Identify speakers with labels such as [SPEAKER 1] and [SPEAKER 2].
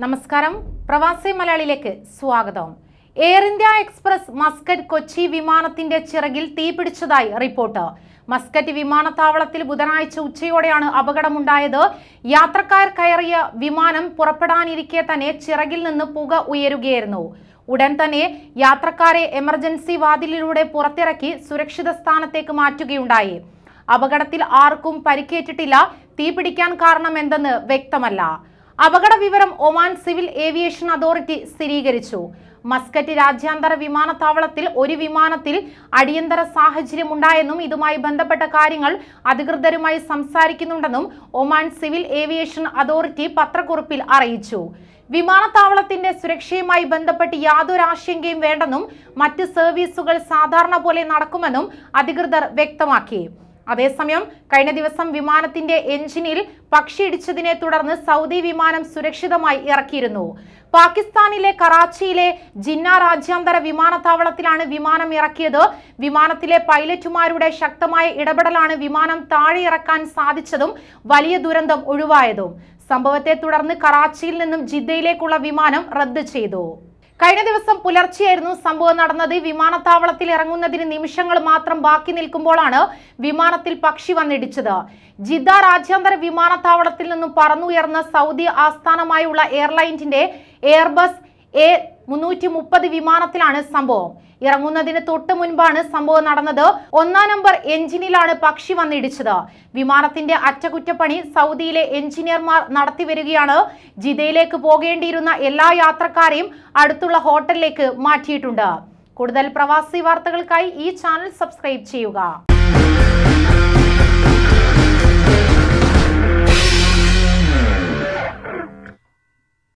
[SPEAKER 1] നമസ്കാരം. പ്രവാസി മലയാളിയിലേക്ക് സ്വാഗതം. Air India Express Muscat Kochi വിമാനത്തിന്റെ ചിറകിൽ തീപിടിച്ചതായി റിപ്പോർട്ട്. മസ്കറ്റ് വിമാനത്താവളത്തിൽ ബുധനാഴ്ച ഉച്ചയോടെയാണ് അപകടമുണ്ടായത്. യാത്രക്കാർ കയറിയ വിമാനം പുറപ്പെടാനിരിക്കെ തന്നെ ചിറകിൽ നിന്ന് പുക ഉയരുകയായിരുന്നു. ഉടൻ തന്നെ യാത്രക്കാരെ എമർജൻസി വാതിലിലൂടെ പുറത്തിറക്കി സുരക്ഷിത സ്ഥാനത്തേക്ക് മാറ്റുകയുണ്ടായി. അപകടത്തിൽ ആർക്കും പരിക്കേറ്റിട്ടില്ല. തീപിടിക്കാൻ കാരണം എന്തെന്ന് വ്യക്തമല്ല. അപകട വിവരം ഒമാൻ സിവിൽ ഏവിയേഷൻ അതോറിറ്റി സ്ഥിരീകരിച്ചു. മസ്കറ്റ് രാജ്യാന്തര വിമാനത്താവളത്തിൽ ഒരു വിമാനത്തിൽ അടിയന്തര സാഹചര്യം ഉണ്ടായെന്നും ഇതുമായി ബന്ധപ്പെട്ട കാര്യങ്ങൾ അധികൃതരുമായി സംസാരിക്കുന്നുണ്ടെന്നും ഒമാൻ സിവിൽ ഏവിയേഷൻ അതോറിറ്റി പത്രക്കുറിപ്പിൽ അറിയിച്ചു. വിമാനത്താവളത്തിന്റെ സുരക്ഷയുമായി ബന്ധപ്പെട്ട് യാതൊരു ആശങ്കയും വേണ്ടെന്നും മറ്റ് സർവീസുകൾ സാധാരണ പോലെ നടക്കുമെന്നും അധികൃതർ വ്യക്തമാക്കി. അതേസമയം കഴിഞ്ഞ ദിവസം വിമാനത്തിന്റെ എഞ്ചിനിൽ പക്ഷിയിടിച്ചതിനെ തുടർന്ന് സൗദി വിമാനം സുരക്ഷിതമായി ഇറക്കിയിരുന്നു. പാകിസ്ഥാനിലെ കറാച്ചിയിലെ ജിന്ന രാജ്യാന്തര വിമാനത്താവളത്തിലാണ് വിമാനം ഇറക്കിയത്. വിമാനത്തിലെ പൈലറ്റുമാരുടെ ശക്തമായ ഇടപെടലാണ് വിമാനം താഴെ ഇറക്കാൻ സാധിച്ചതും വലിയ ദുരന്തം ഒഴിവായതും. സംഭവത്തെ തുടർന്ന് കറാച്ചിയിൽ നിന്നും ജിദ്ദയിലേക്കുള്ള വിമാനം റദ്ദ് ചെയ്തു. കഴിഞ്ഞ ദിവസം പുലർച്ചെയായിരുന്നു സംഭവം നടന്നത്. വിമാനത്താവളത്തിൽ ഇറങ്ങുന്നതിന് നിമിഷങ്ങൾ മാത്രം ബാക്കി നിൽക്കുമ്പോഴാണ് വിമാനത്തിൽ പക്ഷി വന്നിടിച്ചത്. ജിദ്ദ രാജ്യാന്തര വിമാനത്താവളത്തിൽ നിന്നും പറന്നുയർന്ന സൗദി ആസ്ഥാനമായുള്ള എയർലൈൻസിന്റെ എയർബസ് എ മുന്നൂറ്റി മുപ്പത് വിമാനത്തിലാണ് സംഭവം. ഇറങ്ങുന്നതിന് തൊട്ട് മുൻപാണ് സംഭവം നടന്നത്. ഒന്നാം നമ്പർ എഞ്ചിനിലാണ് പക്ഷി വന്നിടിച്ചത്. വിമാനത്തിന്റെ അറ്റകുറ്റപ്പണി സൗദിയിലെ എഞ്ചിനീയർമാർ നടത്തിവരികയാണ് ജിദയിലേക്ക് പോകേണ്ടിയിരുന്ന എല്ലാ യാത്രക്കാരെയും അടുത്തുള്ള ഹോട്ടലിലേക്ക് മാറ്റിയിട്ടുണ്ട്. കൂടുതൽ പ്രവാസി വാർത്തകൾക്കായി ഈ ചാനൽ സബ്സ്ക്രൈബ് ചെയ്യുക.